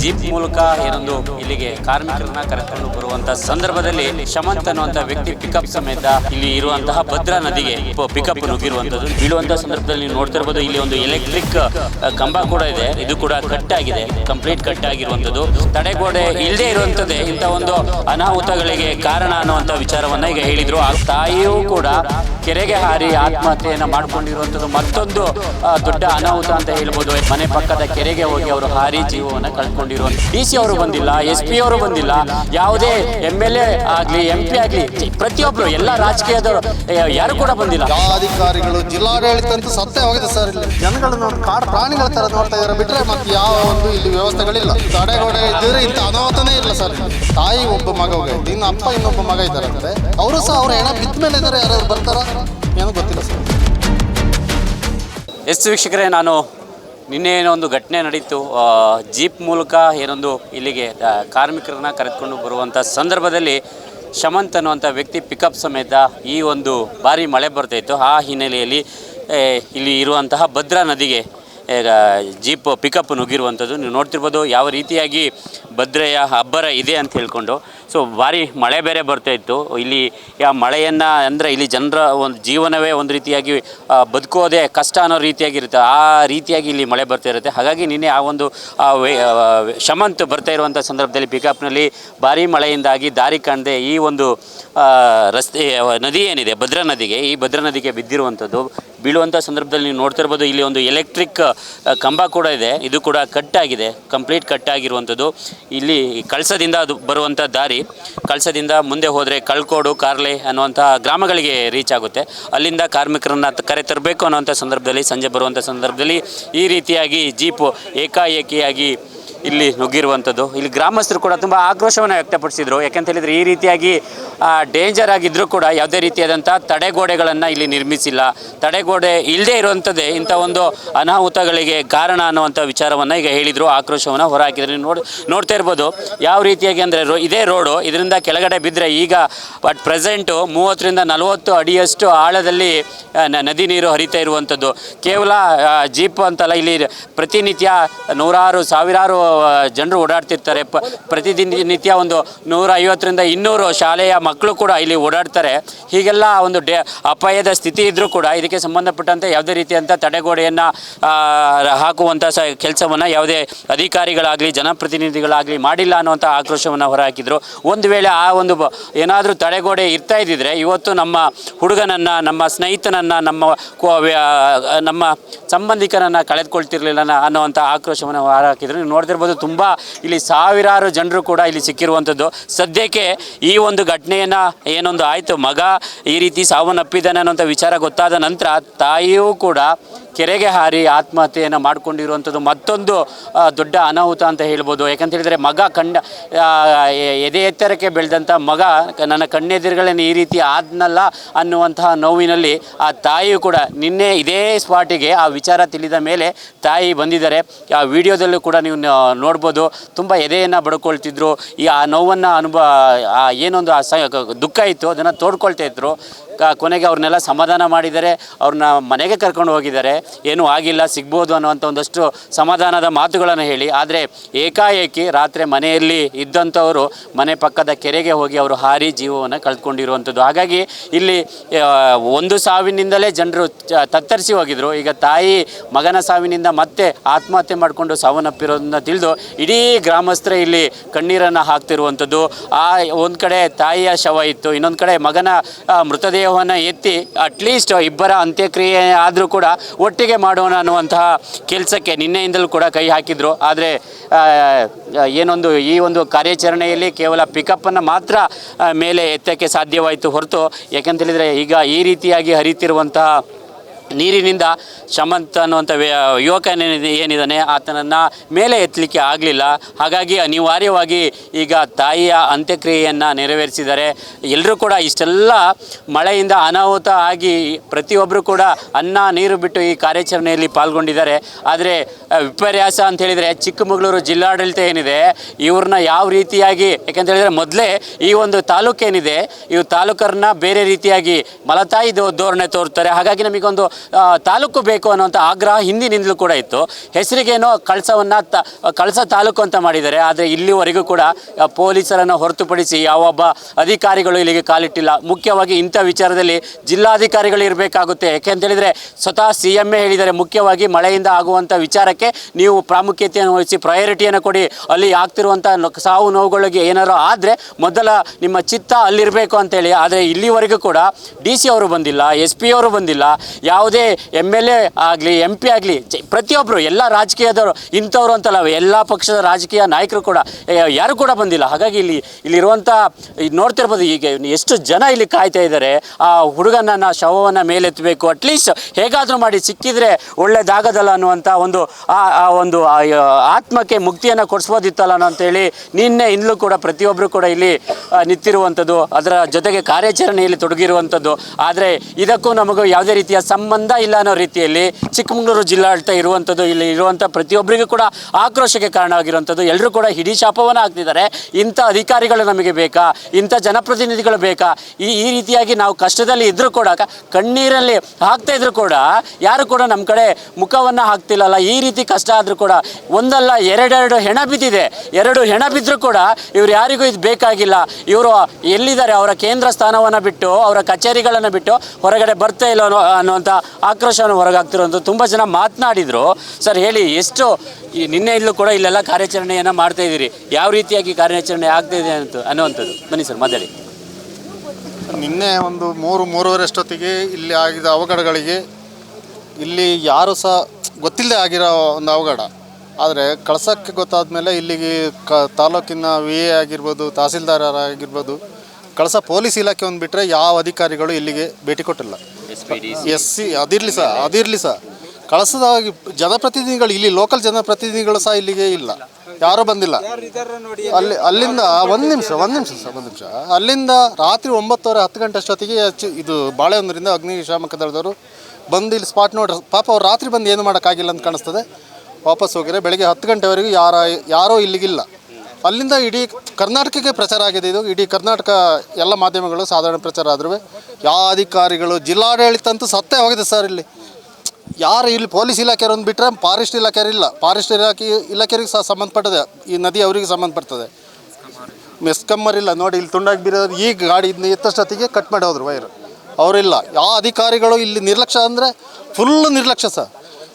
Jeep ಮೂಲಕ ಏನೊಂದು ಇಲ್ಲಿಗೆ ಕಾರ್ಮಿಕರನ್ನ ಕರೆದುಕೊಂಡು ಬರುವಂತ ಸಂದರ್ಭದಲ್ಲಿ ಶಮಂತ್ ಅನ್ನುವಂತ ವ್ಯಕ್ತಿ ಪಿಕಪ್ ಸಮೇತ ಇಲ್ಲಿ ಇರುವಂತಹ ಭದ್ರಾ ನದಿಗೆ ಪಿಕಪ್ ನುಗ್ಗಿರುವಂತದ್ದು. ಬೀಳುವಂತ ಸಂದರ್ಭದಲ್ಲಿ ನೀವು ಇರಬಹುದು ಇಲ್ಲಿ ಒಂದು ಎಲೆಕ್ಟ್ರಿಕ್ ಕಂಬ ಕೂಡ ಇದೆ. ಇದು ಕೂಡ ಕಟ್ ಆಗಿದೆ ಕಂಪ್ಲೀಟ್ ಕಟ್ ಆಗಿರುವಂತದ್ದು ತಡೆಗೋಡೆ ಇಲ್ಲದೆ ಇರುವಂತದ್ದೇ ಇಂಥ ಒಂದು ಅನಾಹುತಗಳಿಗೆ ಕಾರಣ ಅನ್ನುವಂತ ವಿಚಾರವನ್ನ ಈಗ ಹೇಳಿದ್ರು. ಆ ತಾಯಿಯೂ ಕೂಡ ಕೆರೆಗೆ ಹಾರಿ ಆತ್ಮಹತ್ಯೆಯನ್ನು ಮಾಡಿಕೊಂಡಿರುವಂಥದ್ದು ಮತ್ತೊಂದು ದೊಡ್ಡ ಅನಾಹುತ ಅಂತ ಹೇಳ್ಬೋದು. ಮನೆ ಪಕ್ಕದ ಕೆರೆಗೆ ಹೋಗಿ ಅವರು ಹಾರಿ ಜೀವವನ್ನು ಕಳ್ಕೊಂಡಿರುವಂತ ಡಿ ಸಿ ಅವರು ಬಂದಿಲ್ಲ, ಎಸ್ ಪಿ ಅವರು ಬಂದಿಲ್ಲ, ಯಾವುದೇ ಎಂ ಎಲ್ ಎ ಆಗಲಿ, ಎಂ ಪಿ ಆಗಲಿ ಪ್ರತಿಯೊಬ್ಬರು ಎಲ್ಲ ರಾಜಕೀಯದವರು ಯಾರು ಕೂಡ ಬಂದಿಲ್ಲ. ಅಧಿಕಾರಿಗಳು ಜಿಲ್ಲಾಡಳಿತ ಅಂತೂ ಸತ್ತೇ ಹೋಗಿದೆ ಸರ್ ಇಲ್ಲಿ. ಜನಗಳನ್ನ ಕಾಡು ಪ್ರಾಣಿಗಳ ತರ ನೋಡ್ತಾ ಇದ್ದಾರೆ. ಬಿಟ್ರೆ ಮತ್ತೆ ಯಾವ ಒಂದು ಇಲ್ಲಿ ವ್ಯವಸ್ಥೆಗಳಿಲ್ಲ. ತಡೆಗೋಡೆ ಇದ್ದರೆ ಇಂಥ ಅನಾಹುತನೇ ಇಲ್ಲ ಸರ್. ತಾಯಿ ಒಬ್ಬ ಮಗ ಹೋಗೈತೆ ಇನ್ನು ಅಪ್ಪ ಇನ್ನೊಬ್ಬ ಮಗ ಇದ್ದಾರೆ ಅಂದರೆ ಅವರು ಸಹ ಅವ್ರ ಹೆಣ ಬಿದ್ದ ಮೇಲೆ ಇದ್ದಾರೆ. ಯಾರಾದ್ರು ಬರ್ತಾರ? ಏನೋ ಗೊತ್ತಿಲ್ಲ ಸರ್. ಎಸ್ ವೀಕ್ಷಕರೇ, ನಾನು ನಿನ್ನೆ ಏನೋ ಒಂದು ಘಟನೆ ನಡೀತು. ಜೀಪ್ ಮೂಲಕ ಏನೊಂದು ಇಲ್ಲಿಗೆ ಕಾರ್ಮಿಕರನ್ನ ಕರೆದುಕೊಂಡು ಬರುವಂಥ ಸಂದರ್ಭದಲ್ಲಿ ಶಮಂತ್ ಅನ್ನುವಂಥ ವ್ಯಕ್ತಿ ಪಿಕಪ್ ಸಮೇತ ಈ ಒಂದು ಭಾರಿ ಮಳೆ ಬರ್ತಾಯಿತ್ತು ಆ ಹಿನ್ನೆಲೆಯಲ್ಲಿ ಇಲ್ಲಿ ಇರುವಂತಹ ಭದ್ರಾ ನದಿಗೆ ಜೀಪ್ ಪಿಕಪ್ ನುಗ್ಗಿರುವಂಥದ್ದು. ನೀವು ನೋಡ್ತಿರ್ಬೋದು ಯಾವ ರೀತಿಯಾಗಿ ಭದ್ರೆಯ ಅಬ್ಬರ ಇದೆ ಅಂತ ಹೇಳ್ಕೊಂಡು. ಸೊ ಭಾರಿ ಮಳೆ ಬೇರೆ ಬರ್ತಾ ಇತ್ತು. ಇಲ್ಲಿ ಯಾವ ಮಳೆಯನ್ನು ಅಂದರೆ ಇಲ್ಲಿ ಜನರ ಒಂದು ಜೀವನವೇ ಒಂದು ರೀತಿಯಾಗಿ ಬದುಕೋದೇ ಕಷ್ಟ ಅನ್ನೋ ರೀತಿಯಾಗಿರುತ್ತೆ. ಆ ರೀತಿಯಾಗಿ ಇಲ್ಲಿ ಮಳೆ ಬರ್ತಾ ಇರುತ್ತೆ. ಹಾಗಾಗಿ ನಿನ್ನೆ ಆ ಒಂದು ಶಮಂತ್ ಬರ್ತಾ ಇರುವಂಥ ಸಂದರ್ಭದಲ್ಲಿ ಪಿಕಪ್ನಲ್ಲಿ ಭಾರಿ ಮಳೆಯಿಂದಾಗಿ ದಾರಿ ಕಾಣದೆ ಈ ಒಂದು ರಸ್ತೆ ನದಿ ಏನಿದೆ, ಭದ್ರಾ ನದಿಗೆ, ಈ ಭದ್ರಾ ನದಿಗೆ ಬಿದ್ದಿರುವಂಥದ್ದು. ಬೀಳುವಂಥ ಸಂದರ್ಭದಲ್ಲಿ ನೀವು ನೋಡ್ತಿರ್ಬೋದು ಇಲ್ಲಿ ಒಂದು ಎಲೆಕ್ಟ್ರಿಕ್ ಕಂಬ ಕೂಡ ಇದೆ. ಇದು ಕೂಡ ಕಟ್ ಆಗಿದೆ ಕಂಪ್ಲೀಟ್ ಕಟ್ ಆಗಿರುವಂಥದ್ದು. ಇಲ್ಲಿ ಕಳಸದಿಂದ ಅದು ಬರುವಂಥ ದಾರಿ. ಕಳಸದಿಂದ ಮುಂದೆ ಹೋದರೆ ಕಳ್ಕೋಡು, ಕಾರ್ಲೆ ಅನ್ನುವಂಥ ಗ್ರಾಮಗಳಿಗೆ ರೀಚ್ ಆಗುತ್ತೆ. ಅಲ್ಲಿಂದ ಕಾರ್ಮಿಕರನ್ನ ಕರೆ ತರಬೇಕು ಅನ್ನುವಂಥ ಸಂದರ್ಭದಲ್ಲಿ, ಸಂಜೆ ಬರುವಂಥ ಸಂದರ್ಭದಲ್ಲಿ ಈ ರೀತಿಯಾಗಿ ಜೀಪು ಏಕಾಏಕಿಯಾಗಿ ಇಲ್ಲಿ ನುಗ್ಗಿರುವಂಥದ್ದು. ಇಲ್ಲಿ ಗ್ರಾಮಸ್ಥರು ಕೂಡ ತುಂಬ ಆಕ್ರೋಶವನ್ನು ವ್ಯಕ್ತಪಡಿಸಿದರು. ಯಾಕಂತ ಹೇಳಿದರೆ ಈ ರೀತಿಯಾಗಿ ಡೇಂಜರ್ ಆಗಿದ್ದರೂ ಕೂಡ ಯಾವುದೇ ರೀತಿಯಾದಂಥ ತಡೆಗೋಡೆಗಳನ್ನು ಇಲ್ಲಿ ನಿರ್ಮಿಸಿಲ್ಲ. ತಡೆಗೋಡೆ ಇಲ್ಲದೆ ಇರುವಂಥದ್ದೇ ಇಂಥ ಒಂದು ಅನಾಹುತಗಳಿಗೆ ಕಾರಣ ಅನ್ನುವಂಥ ವಿಚಾರವನ್ನು ಈಗ ಹೇಳಿದರು, ಆಕ್ರೋಶವನ್ನು ಹೊರಹಾಕಿದ್ರು. ನೋಡ್ ನೋಡಿ, ನೋಡ್ತಾ ಇರ್ಬೋದು, ಯಾವ ರೀತಿಯಾಗಿ ಅಂದರೆ ರೋ, ಇದೇ ರೋಡು ಇದರಿಂದ ಕೆಳಗಡೆ ಬಿದ್ದರೆ ಈಗ ಬಟ್ ಪ್ರೆಸೆಂಟು ಮೂವತ್ತರಿಂದ ನಲವತ್ತು ಅಡಿಯಷ್ಟು ಆಳದಲ್ಲಿ ನದಿ ನೀರು ಹರಿತಾ ಇರುವಂಥದ್ದು. ಕೇವಲ ಜೀಪ್ ಅಂತಲ್ಲ ಇಲ್ಲಿ ಪ್ರತಿನಿತ್ಯ ನೂರಾರು, ಸಾವಿರಾರು ಜನರು ಓಡಾಡ್ತಿರ್ತಾರೆ. ಪ, ಪ್ರತಿದಿನ ನಿತ್ಯ ಒಂದು ನೂರ ಐವತ್ತರಿಂದ ಇನ್ನೂರು ಶಾಲೆಯ ಮಕ್ಕಳು ಕೂಡ ಇಲ್ಲಿ ಓಡಾಡ್ತಾರೆ. ಹೀಗೆಲ್ಲ ಒಂದು ಅಪಾಯದ ಸ್ಥಿತಿ ಇದ್ದರೂ ಕೂಡ ಇದಕ್ಕೆ ಸಂಬಂಧಪಟ್ಟಂತೆ ಯಾವುದೇ ರೀತಿಯಂಥ ತಡೆಗೋಡೆಯನ್ನು ಹಾಕುವಂಥ ಸ, ಕೆಲಸವನ್ನು ಯಾವುದೇ ಅಧಿಕಾರಿಗಳಾಗಲಿ, ಜನಪ್ರತಿನಿಧಿಗಳಾಗಲಿ ಮಾಡಿಲ್ಲ ಅನ್ನುವಂಥ ಆಕ್ರೋಶವನ್ನು ಹೊರಹಾಕಿದರು. ಒಂದು ವೇಳೆ ಆ ಒಂದು ಏನಾದರೂ ತಡೆಗೋಡೆ ಇರ್ತಾ ಇದ್ದಿದ್ರೆ, ಇವತ್ತು ನಮ್ಮ ಹುಡುಗನನ್ನು, ನಮ್ಮ ಸ್ನೇಹಿತನನ್ನು, ನಮ್ಮ ನಮ್ಮ ಸಂಬಂಧಿಕರನ್ನು ಕಳೆದುಕೊಳ್ತಿರ್ಲಿಲ್ಲ ಅನ್ನೋ ಅನ್ನುವಂಥ ಆಕ್ರೋಶವನ್ನು ಹೊರಹಾಕಿದ್ರು. ನೋಡ್ತಿರ್ಬೋದು, ತುಂಬ ಇಲ್ಲಿ ಸಾವಿರಾರು ಜನರು ಕೂಡ ಇಲ್ಲಿ ಸಿಕ್ಕಿರುವಂಥದ್ದು. ಸದ್ಯಕ್ಕೆ ಈ ಒಂದು ಘಟನೆಯನ್ನು ಏನೊಂದು ಆಯಿತು, ಮಗ ಈ ರೀತಿ ಸಾವನ್ನಪ್ಪಿದ್ದಾನೆ ಅನ್ನೋಂಥ ವಿಚಾರ ಗೊತ್ತಾದ ನಂತರ ತಾಯಿಯೂ ಕೂಡ ಕೆರೆಗೆ ಹಾರಿ ಆತ್ಮಹತ್ಯೆಯನ್ನು ಮಾಡಿಕೊಂಡಿರುವಂಥದ್ದು ಮತ್ತೊಂದು ದೊಡ್ಡ ಅನಾಹುತ ಅಂತ ಹೇಳ್ಬೋದು. ಯಾಕಂತ ಹೇಳಿದರೆ ಮಗ ಕಂಡ ಎದೆ ಎತ್ತರಕ್ಕೆ ಬೆಳೆದಂಥ ಮಗ ನನ್ನ ಕಣ್ಣೆದುರುಗಳೇನು ಈ ರೀತಿ ಆದ್ನಲ್ಲ ಅನ್ನುವಂತಹ ನೋವಿನಲ್ಲಿ ಆ ತಾಯಿಯು ಕೂಡ ನಿನ್ನೆ ಇದೇ ಸ್ಪಾಟಿಗೆ ಆ ವಿಚಾರ ತಿಳಿದ ಮೇಲೆ ತಾಯಿ ಬಂದಿದ್ದಾರೆ. ಆ ವಿಡಿಯೋದಲ್ಲೂ ಕೂಡ ನೀವು ನೋಡ್ಬೋದು. ತುಂಬ ಎದೆಯನ್ನು ಬಡ್ಕೊಳ್ತಿದ್ರು. ಈ ಆ ನೋವನ್ನು ಅನುಭವ ಏನೊಂದು ಆ ಸ ದುಃಖ ಇತ್ತು, ಅದನ್ನು ತೋಡ್ಕೊಳ್ತಾ ಇದ್ರು. ಕೊನೆಗೆ ಅವ್ರನ್ನೆಲ್ಲ ಸಮಾಧಾನ ಮಾಡಿದ್ದಾರೆ ಅವ್ರನ್ನ ಮನೆಗೆ ಕರ್ಕೊಂಡು ಹೋಗಿದ್ದಾರೆ. ಏನೂ ಆಗಿಲ್ಲ ಸಿಗ್ಬೋದು ಅನ್ನುವಂಥ ಒಂದಷ್ಟು ಸಮಾಧಾನದ ಮಾತುಗಳನ್ನು ಹೇಳಿ. ಆದರೆ ಏಕಾಏಕಿ ರಾತ್ರಿ ಮನೆಯಲ್ಲಿ ಇದ್ದಂಥವರು ಮನೆ ಪಕ್ಕದ ಕೆರೆಗೆ ಹೋಗಿ ಅವರು ಹಾರಿ ಜೀವವನ್ನು ಕಳ್ಕೊಂಡಿರುವಂಥದ್ದು. ಹಾಗಾಗಿ ಇಲ್ಲಿ ಒಂದು ಸಾವಿನಿಂದಲೇ ಜನರು ತತ್ತರಿಸಿ ಹೋಗಿದ್ರು. ಈಗ ತಾಯಿ ಮಗನ ಸಾವಿನಿಂದ ಮತ್ತೆ ಆತ್ಮಹತ್ಯೆ ಮಾಡಿಕೊಂಡು ಸಾವನ್ನಪ್ಪಿರೋದನ್ನ ತಿಳಿದು ಇಡೀ ಗ್ರಾಮಸ್ಥರೇ ಇಲ್ಲಿ ಕಣ್ಣೀರನ್ನು ಹಾಕ್ತಿರುವಂಥದ್ದು. ಆ ಒಂದು ಕಡೆ ತಾಯಿಯ ಶವ ಇತ್ತು ಇನ್ನೊಂದು ಕಡೆ ಮಗನ ಆ, ಮೃತದೇಹವನ್ನು ಎತ್ತಿ ಅಟ್ಲೀಸ್ಟ್ ಇಬ್ಬರ ಅಂತ್ಯಕ್ರಿಯೆ ಆದರೂ ಕೂಡ ಒಟ್ಟಿಗೆ ಮಾಡೋಣ ಅನ್ನುವಂತಹ ಕೆಲಸಕ್ಕೆ ನಿನ್ನೆಯಿಂದಲೂ ಕೂಡ ಕೈ ಹಾಕಿದರು. ಆದರೆ ಏನೊಂದು ಈ ಒಂದು ಕಾರ್ಯಾಚರಣೆಯಲ್ಲಿ ಕೇವಲ ಪಿಕಪ್ಪನ್ನು ಮಾತ್ರ ಮೇಲೆ ಎತ್ತಕ್ಕೆ ಸಾಧ್ಯವಾಯಿತು ಹೊರತು, ಯಾಕಂತ ಹೇಳಿದರೆ ಈಗ ಈ ರೀತಿಯಾಗಿ ಹರಿತಿರುವಂತಹ ನೀರಿನಿಂದ ಶಮಂತ್ ಅನ್ನುವಂಥ ವ್ಯ- ಯುವಕ ಏನಿದೆ- ಏನಿದ್ದಾನೆ, ಆತನನ್ನು ಮೇಲೆ ಎತ್ತಲಿಕ್ಕೆ ಆಗಲಿಲ್ಲ. ಹಾಗಾಗಿ ಅನಿವಾರ್ಯವಾಗಿ ಈಗ ತಾಯಿಯ ಅಂತ್ಯಕ್ರಿಯೆಯನ್ನು ನೆರವೇರಿಸಿದ್ದಾರೆ. ಎಲ್ಲರೂ ಕೂಡ ಇಷ್ಟೆಲ್ಲ ಮಳೆಯಿಂದ ಅನಾಹುತ ಆಗಿ ಪ್ರತಿಯೊಬ್ಬರು ಕೂಡ ಅನ್ನ, ನೀರು ಬಿಟ್ಟು ಈ ಕಾರ್ಯಾಚರಣೆಯಲ್ಲಿ ಪಾಲ್ಗೊಂಡಿದ್ದಾರೆ. ಆದರೆ ವಿಪರ್ಯಾಸ ಅಂತ ಹೇಳಿದರೆ ಚಿಕ್ಕಮಗಳೂರು ಜಿಲ್ಲಾಡಳಿತ ಏನಿದೆ, ಇವ್ರನ್ನ ಯಾವ ರೀತಿಯಾಗಿ ಯಾಕಂತ ಹೇಳಿದರೆ ಮೊದಲೇ ಈ ಒಂದು ತಾಲೂಕೇನಿದೆ ಇವು ತಾಲೂಕರನ್ನ ಬೇರೆ ರೀತಿಯಾಗಿ ಮಲತಾಯಿ ಧೋರಣೆ ತೋರ್ತಾರೆ. ಹಾಗಾಗಿ ನಮಗೊಂದು ತಾಲೂಕು ಬೇಕು ಅನ್ನುವಂಥ ಆಗ್ರಹ ಹಿಂದಿನಿಂದಲೂ ಕೂಡ ಇತ್ತು. ಹೆಸರಿಗೇನು ಕಳಸವನ್ನು ತ, ಕಳಸ ತಾಲೂಕು ಅಂತ ಮಾಡಿದ್ದಾರೆ. ಆದರೆ ಇಲ್ಲಿವರೆಗೂ ಕೂಡ ಪೊಲೀಸರನ್ನು ಹೊರತುಪಡಿಸಿ ಯಾವೊಬ್ಬ ಅಧಿಕಾರಿಗಳು ಇಲ್ಲಿಗೆ ಕಾಲಿಟ್ಟಿಲ್ಲ. ಮುಖ್ಯವಾಗಿ ಇಂಥ ವಿಚಾರದಲ್ಲಿ ಜಿಲ್ಲಾಧಿಕಾರಿಗಳು ಇರಬೇಕಾಗುತ್ತೆ. ಯಾಕೆಂತೇಳಿದರೆ ಸ್ವತಃ ಸಿ ಎಂ ಎ ಹೇಳಿದ್ದಾರೆ, ಮುಖ್ಯವಾಗಿ ಮಳೆಯಿಂದ ಆಗುವಂಥ ವಿಚಾರಕ್ಕೆ ನೀವು ಪ್ರಾಮುಖ್ಯತೆಯನ್ನು ವಹಿಸಿ ಪ್ರಯಾರಿಟಿಯನ್ನು ಕೊಡಿ. ಅಲ್ಲಿ ಆಗ್ತಿರುವಂಥ ಸಾವು ನೋವುಗಳಿಗೆ ಏನಾರು ಆದರೆ ಮೊದಲ ನಿಮ್ಮ ಚಿತ್ತ ಅಲ್ಲಿರಬೇಕು ಅಂತೇಳಿ. ಆದರೆ ಇಲ್ಲಿವರೆಗೂ ಕೂಡ ಡಿ ಸಿ ಅವರು ಬಂದಿಲ್ಲ, ಎಸ್ ಪಿ ಅವರು ಬಂದಿಲ್ಲ. ಯಾವುದೇ ಎಂ ಎಲ್ ಎ ಆಗಲಿ ಎಂ ಪಿ ಆಗಲಿ ಪ್ರತಿಯೊಬ್ಬರು ಎಲ್ಲ ರಾಜಕೀಯದವರು, ಇಂಥವ್ರು ಅಂತಲ್ಲ, ಎಲ್ಲ ಪಕ್ಷದ ರಾಜಕೀಯ ನಾಯಕರು ಕೂಡ ಯಾರು ಕೂಡ ಬಂದಿಲ್ಲ. ಹಾಗಾಗಿ ಇಲ್ಲಿ ಇಲ್ಲಿರುವಂಥ ನೋಡ್ತಿರ್ಬೋದು ಈಗ ಎಷ್ಟು ಜನ ಇಲ್ಲಿ ಕಾಯ್ತಾ ಇದ್ದಾರೆ, ಆ ಹುಡುಗನನ್ನ, ಶವವನ್ನು ಮೇಲೆತ್ತಬೇಕು. ಅಟ್ಲೀಸ್ಟ್ ಹೇಗಾದರೂ ಮಾಡಿ ಸಿಕ್ಕಿದ್ರೆ ಒಳ್ಳೇದಾಗದಲ್ಲ ಅನ್ನುವಂಥ ಒಂದು, ಆ ಒಂದು ಆತ್ಮಕ್ಕೆ ಮುಕ್ತಿಯನ್ನು ಕೊಡಿಸ್ಬೋದಿತ್ತಲ್ಲ ಅಂತೇಳಿ ನಿನ್ನೆ ಇಂದಲೂ ಕೂಡ ಪ್ರತಿಯೊಬ್ಬರು ಕೂಡ ಇಲ್ಲಿ ನಿಂತಿರುವಂಥದ್ದು ಅದರ ಜೊತೆಗೆ ಕಾರ್ಯಾಚರಣೆಯಲ್ಲಿ ತೊಡಗಿರುವಂಥದ್ದು ಆದರೆ ಇದಕ್ಕೂ ನಮಗೂ ಯಾವುದೇ ರೀತಿಯ ಸಂಬಂಧ ಇಲ್ಲ ಅನ್ನೋ ರೀತಿಯಲ್ಲಿ ಚಿಕ್ಕಮಗಳೂರು ಜಿಲ್ಲಾಡಳಿತ ಇರುವಂಥದ್ದು ಇಲ್ಲಿ ಇರುವಂಥ ಪ್ರತಿಯೊಬ್ಬರಿಗೂ ಕೂಡ ಆಕ್ರೋಶಕ್ಕೆ ಕಾರಣ ಆಗಿರುವಂಥದ್ದು ಎಲ್ಲರೂ ಕೂಡ ಹಿಡಿ ಶಾಪವನ್ನು ಹಾಕ್ತಿದ್ದಾರೆ. ಇಂಥ ಅಧಿಕಾರಿಗಳು ನಮಗೆ ಬೇಕಾ? ಇಂಥ ಜನಪ್ರತಿನಿಧಿಗಳು ಬೇಕಾ? ಈ ಈ ರೀತಿಯಾಗಿ ನಾವು ಕಷ್ಟದಲ್ಲಿ ಇದ್ದರೂ ಕೂಡ ಕಣ್ಣೀರಲ್ಲಿ ಹಾಕ್ತಾ ಇದ್ರು ಕೂಡ, ಯಾರು ಕೂಡ ನಮ್ಮ ಕಡೆ ಮುಖವನ್ನು ಹಾಕ್ತಿಲ್ಲಲ್ಲ. ಈ ರೀತಿ ಕಷ್ಟ ಆದರೂ ಕೂಡ, ಒಂದಲ್ಲ ಎರಡೆರಡು ಹೆಣ ಬಿದ್ದಿದೆ. ಎರಡು ಹೆಣ ಬಿದ್ದರೂ ಕೂಡ ಇವ್ರು ಯಾರಿಗೂ ಇದು ಬೇಕಾಗಿಲ್ಲ. ಇವರು ಎಲ್ಲಿದ್ದಾರೆ? ಅವರ ಕೇಂದ್ರ ಸ್ಥಾನವನ್ನು ಬಿಟ್ಟು, ಅವರ ಕಚೇರಿಗಳನ್ನು ಬಿಟ್ಟು ಹೊರಗಡೆ ಬರ್ತಾ ಇಲ್ಲ ಅನ್ನೋ, ಅನ್ನುವಂಥ ಆಕ್ರೋಶವನ್ನು ಹೊರಗಾಗ್ತಿರೋದು ತುಂಬ ಜನ ಮಾತನಾಡಿದರು. ಸರ್, ಹೇಳಿ, ಎಷ್ಟು ನಿನ್ನೆ ಇಲ್ಲೂ ಕೂಡ ಇಲ್ಲೆಲ್ಲ ಕಾರ್ಯಾಚರಣೆಯನ್ನು ಮಾಡ್ತಾ ಇದ್ದೀರಿ. ಯಾವ ರೀತಿಯಾಗಿ ಕಾರ್ಯಾಚರಣೆ ಆಗ್ತಾ ಇದೆ ಅಂತ ಅನ್ನುವಂಥದ್ದು. ಬನ್ನಿ ಸರ್, ಮಾತಾಡಿ. ನಿನ್ನೆ ಒಂದು ಮೂರು ಮೂರುವರೆ ಅಷ್ಟೊತ್ತಿಗೆ ಇಲ್ಲಿ ಆಗಿದ ಅವಘಡಗಳಿಗೆ ಇಲ್ಲಿ ಯಾರು ಸಹ ಗೊತ್ತಿಲ್ಲದೆ ಆಗಿರೋ ಒಂದು ಅವಘಡ. ಆದರೆ ಕಳ್ಸೋಕ್ಕೆ ಗೊತ್ತಾದ ಮೇಲೆ ಇಲ್ಲಿಗೆ ಕ, ತಾಲೂಕಿನ ವಿ ಎ ಆಗಿರ್ಬೋದು, ತಹಸೀಲ್ದಾರರಾಗಿರ್ಬೋದು, ಕಳಸ ಪೊಲೀಸ್ ಇಲಾಖೆ ಒಂದು ಬಿಟ್ಟರೆ ಯಾವ ಅಧಿಕಾರಿಗಳು ಇಲ್ಲಿಗೆ ಭೇಟಿ ಕೊಟ್ಟಿಲ್ಲ. ಎಸ್, ಸಿ, ಅದಿರಲಿ ಸರ್ ಅದಿರಲಿ ಸರ್. ಕಳಿಸದಾಗಿ ಜನಪ್ರತಿನಿಧಿಗಳು ಇಲ್ಲಿ ಲೋಕಲ್ ಜನಪ್ರತಿನಿಧಿಗಳು ಸಹ ಇಲ್ಲಿಗೆ ಇಲ್ಲ. ಯಾರೂ ಬಂದಿಲ್ಲ. ಅಲ್ಲಿ, ಅಲ್ಲಿಂದ ಒಂದು ನಿಮಿಷ ಒಂದು ನಿಮಿಷ ಸರ್, ಒಂದು ನಿಮಿಷ. ಅಲ್ಲಿಂದ ರಾತ್ರಿ ಒಂಬತ್ತುವರೆ, ಹತ್ತು ಗಂಟೆ ಅಷ್ಟೊತ್ತಿಗೆ ಹೆಚ್ಚು- ಇದು ಬಾಳೆಹೊಂದರಿಂದ ಅಗ್ನಿಶಾಮಕ ದಳದವರು ಬಂದು ಇಲ್ಲಿ ಸ್ಪಾಟ್ ನೋಡಿ ಪಾಪ ಅವ್ರು ರಾತ್ರಿ ಬಂದು ಏನು ಮಾಡೋಕ್ಕಾಗಿಲ್ಲ ಅಂತ ಕಾಣಿಸ್ತದೆ. ವಾಪಸ್ ಹೋಗಿದ್ರೆ ಬೆಳಗ್ಗೆ ಹತ್ತು ಗಂಟೆವರೆಗೂ ಯಾರ, ಯಾರೋ ಇಲ್ಲಿಗಿಲ್ಲ. ಅಲ್ಲಿಂದ ಇಡೀ ಕರ್ನಾಟಕಕ್ಕೆ ಪ್ರಚಾರ ಆಗಿದೆ. ಇದು ಇಡೀ ಕರ್ನಾಟಕ ಎಲ್ಲ ಮಾಧ್ಯಮಗಳು ಸಾಧಾರಣ ಪ್ರಚಾರ ಆದ್ರೂ ಯಾವ ಅಧಿಕಾರಿಗಳು ಜಿಲ್ಲಾಡಳಿತ ಅಂತೂ ಸತ್ತೇ ಹೋಗಿದೆ ಸರ್ ಇಲ್ಲಿ. ಯಾರು ಇಲ್ಲಿ ಪೊಲೀಸ್ ಇಲಾಖೆಯವ್ರು ಒಂದು ಬಿಟ್ಟರೆ ಫಾರೆಸ್ಟ್ ಇಲಾಖೆಯವ್ರು ಇಲ್ಲ. ಫಾರೆಸ್ಟ್ ಇಲಾಖೆ ಇಲಾಖೆಯವ್ರಿಗೆ ಸಹ ಸಂಬಂಧಪಟ್ಟದೆ. ಈ ನದಿ ಅವರಿಗೆ ಸಂಬಂಧಪಡ್ತದೆ. ಮೆಸ್ಕಮ್ಮರಿಲ್ಲ ನೋಡಿ, ಇಲ್ಲಿ ತುಂಡಾಗಿ ಬೀರೋದು ಈಗ ಗಾಡಿ ಇದನ್ನ ಎತ್ತಷ್ಟೊತ್ತಿಗೆ ಕಟ್ ಮಾಡಿ ಹೋದ್ರು ವೈರ್ ಅವರಿಲ್ಲ ಯಾವ ಅಧಿಕಾರಿಗಳು ಇಲ್ಲಿ ನಿರ್ಲಕ್ಷ್ಯ ಅಂದರೆ ಫುಲ್ ನಿರ್ಲಕ್ಷ್ಯ ಸರ್.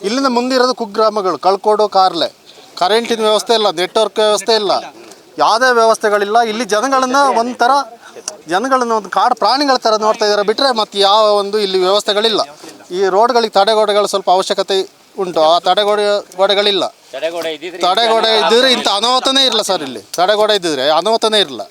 ಇಲ್ಲಿಂದ ಮುಂದಿರೋದು ಕುಗ್ರಾಮಗಳು, ಕಳ್ಕೊಡೋ, ಕಾರ್ಲೆ. ಕರೆಂಟಿನ ವ್ಯವಸ್ಥೆ ಇಲ್ಲ ನೆಟ್ವರ್ಕ್ ವ್ಯವಸ್ಥೆ ಇಲ್ಲ. ಯಾವುದೇ ವ್ಯವಸ್ಥೆಗಳಿಲ್ಲ. ಇಲ್ಲಿ ಜನಗಳನ್ನು ಒಂಥರ ಜನಗಳನ್ನು ಒಂದು ಕಾಡು ಪ್ರಾಣಿಗಳ ಥರ ನೋಡ್ತಾ ಇದ್ದಾರೆ. ಬಿಟ್ಟರೆ ಮತ್ತು ಯಾವ ಒಂದು ಇಲ್ಲಿ ವ್ಯವಸ್ಥೆಗಳಿಲ್ಲ. ಈ ರೋಡ್ಗಳಿಗೆ ತಡೆಗೋಡೆಗಳು ಸ್ವಲ್ಪ ಅವಶ್ಯಕತೆ ಉಂಟು. ಆ ತಡೆಗೋಡೆ ಗೋಡೆಗಳಿಲ್ಲ. ತಡೆಗೋಡೆ ಇದ್ದಿದ್ರೆ ಇಂಥ ಅನಾಹುತನೇ ಇರಲ್ಲ ಸರ್ ಇಲ್ಲಿ. ತಡೆಗೋಡೆ ಇದ್ದಿದ್ರೆ ಅನಾಹುತನೇ ಇರಲ್ಲ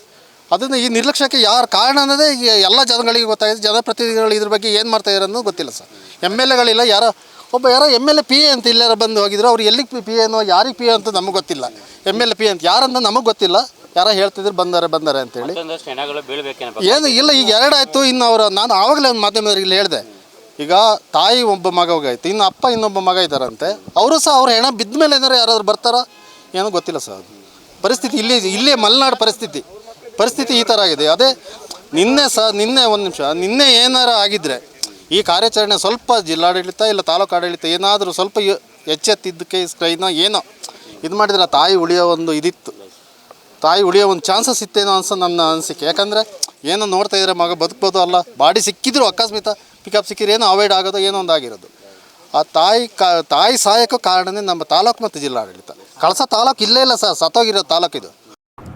ಅದನ್ನು ಈ ನಿರ್ಲಕ್ಷ್ಯಕ್ಕೆ ಯಾರು ಕಾರಣ ಅನ್ನೋದೇ ಈಗ ಎಲ್ಲ ಜನಗಳಿಗೆ ಗೊತ್ತಾಗಿದೆ. ಜನಪ್ರತಿನಿಧಿಗಳು ಇದ್ರ ಬಗ್ಗೆ ಏನು ಮಾಡ್ತಾ ಇದ್ದಾರೆ ಅನ್ನೋದು ಗೊತ್ತಿಲ್ಲ ಸರ್. ಎಂ ಎಲ್ ಎಗಳಿಲ್ಲ ಯಾರೋ ಒಬ್ಬ ಯಾರೋ M L A P A ಅಂತ ಇಲ್ಲಾರ ಬಂದು ಹೋಗಿದ್ರು ಅವ್ರು ಎಲ್ಲಿಗೆ ಪಿ ಅನ್ನೋ ಯಾರಿಗೆ ಪಿ ಎ ಅಂತ ನಮಗೆ ಗೊತ್ತಿಲ್ಲ. ಎಂ ಎಲ್ ಎ ಪಿ ಅಂತ ಯಾರಂತ ನಮಗೆ ಗೊತ್ತಿಲ್ಲ. ಯಾರೋ ಹೇಳ್ತಿದ್ರು ಬಂದಾರೆ ಬಂದಾರೆ ಅಂತೇಳಿ ಏನು ಇಲ್ಲ ಈಗ ಎರಡಾಯ್ತು ಇನ್ನು ಅವರು ನಾನು ಆವಾಗಲೇ ಒಂದು ಮಾಧ್ಯಮದವರಿಗೆ ಹೇಳಿದೆ. ಈಗ ತಾಯಿ ಒಬ್ಬ ಮಗ ಹೋಗಾಯ್ತು ಇನ್ನು ಅಪ್ಪ ಇನ್ನೊಬ್ಬ ಮಗ ಇದ್ದಾರಂತೆ. ಅವರು ಸಹ ಅವ್ರ ಹೆಣ ಬಿದ್ದ ಮೇಲೆ ಏನಾರು ಯಾರಾದ್ರು ಬರ್ತಾರಾ? ಏನೋ ಗೊತ್ತಿಲ್ಲ ಸರ್ ಪರಿಸ್ಥಿತಿ ಇಲ್ಲಿ ಇಲ್ಲೇ ಮಲೆನಾಡು ಪರಿಸ್ಥಿತಿ. ಪರಿಸ್ಥಿತಿ ಈ ಥರ ಆಗಿದೆ. ಅದೇ ನಿನ್ನೆ ಸಹ ನಿನ್ನೆ ಒಂದು ನಿಮಿಷ ನಿನ್ನೆ ಏನಾರ ಆಗಿದ್ದರೆ ಈ ಕಾರ್ಯಾಚರಣೆ ಸ್ವಲ್ಪ ಜಿಲ್ಲಾಡಳಿತ ಇಲ್ಲ ತಾಲೂಕು ಆಡಳಿತ ಏನಾದರೂ ಸ್ವಲ್ಪ ಎಚ್ಚೆತ್ತಿದ್ದಕ್ಕೆ ಸ್ಕ್ರೈನ ಏನೋ ಇದು ಮಾಡಿದ್ರೆ ತಾಯಿ ಉಳಿಯೋ ಒಂದು ಇದಿತ್ತು. ತಾಯಿ ಉಳಿಯೋ ಒಂದು ಚಾನ್ಸಸ್ ಇತ್ತೇನೋ ಅನ್ಸೋ ನನ್ನ ಅನಿಸಿಕೆ. ಯಾಕಂದರೆ ಏನೋ ನೋಡ್ತಾ ಇದ್ರೆ ಮಗ ಬದುಕ್ಬೋದು ಅಲ್ಲ, ಬಾಡಿ ಸಿಕ್ಕಿದ್ರು ಅಕಸ್ಮಿತ ಪಿಕಪ್ ಸಿಕ್ಕಿದ್ರೆ ಏನೋ ಅವಾಯ್ಡ್ ಆಗೋದು ಏನೋ ಒಂದು ಆಗಿರೋದು. ಆ ತಾಯಿ ಕಾ ತಾಯಿ ಸಹಾಯಕ್ಕೂ ಕಾರಣನೇ ನಮ್ಮ ತಾಲೂಕು ಮತ್ತು ಜಿಲ್ಲಾಡಳಿತ. ಕಳಸ ತಾಲೂಕು ಇಲ್ಲೇ ಇಲ್ಲ ಸರ್, ಸತ್ತೋಗಿರೋ ತಾಲೂಕು ಇದು